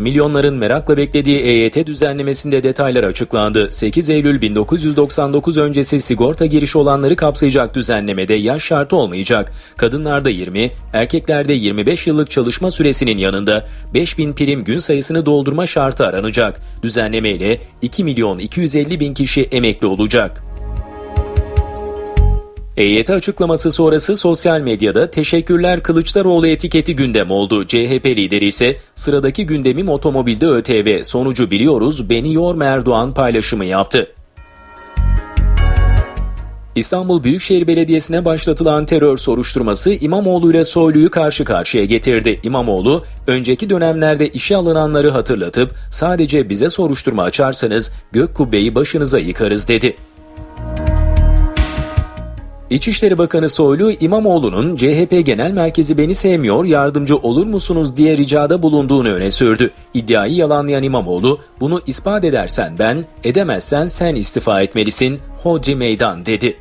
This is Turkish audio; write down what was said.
Milyonların merakla beklediği EYT düzenlemesinde detaylar açıklandı. 8 Eylül 1999 öncesi sigorta girişi olanları kapsayacak düzenlemede yaş şartı olmayacak. Kadınlarda 20, erkeklerde 25 yıllık çalışma süresinin yanında 5000 prim gün sayısını doldurma şartı aranacak. Düzenleme ile 2 milyon 250 bin kişi emekli olacak. EYT açıklaması sonrası sosyal medyada teşekkürler Kılıçdaroğlu etiketi gündem oldu. CHP lideri ise sıradaki gündemim otomobilde ÖTV sonucu biliyoruz beni yorma Erdoğan paylaşımı yaptı. İstanbul Büyükşehir Belediyesi'ne başlatılan terör soruşturması İmamoğlu ile Soylu'yu karşı karşıya getirdi. İmamoğlu, önceki dönemlerde işe alınanları hatırlatıp sadece bize soruşturma açarsanız gök kubbeyi başınıza yıkarız dedi. İçişleri Bakanı Soylu, İmamoğlu'nun CHP Genel Merkezi beni sevmiyor, yardımcı olur musunuz diye ricada bulunduğunu öne sürdü. İddiayı yalanlayan İmamoğlu, bunu ispat edersen ben, edemezsen sen istifa etmelisin, hodri meydan dedi.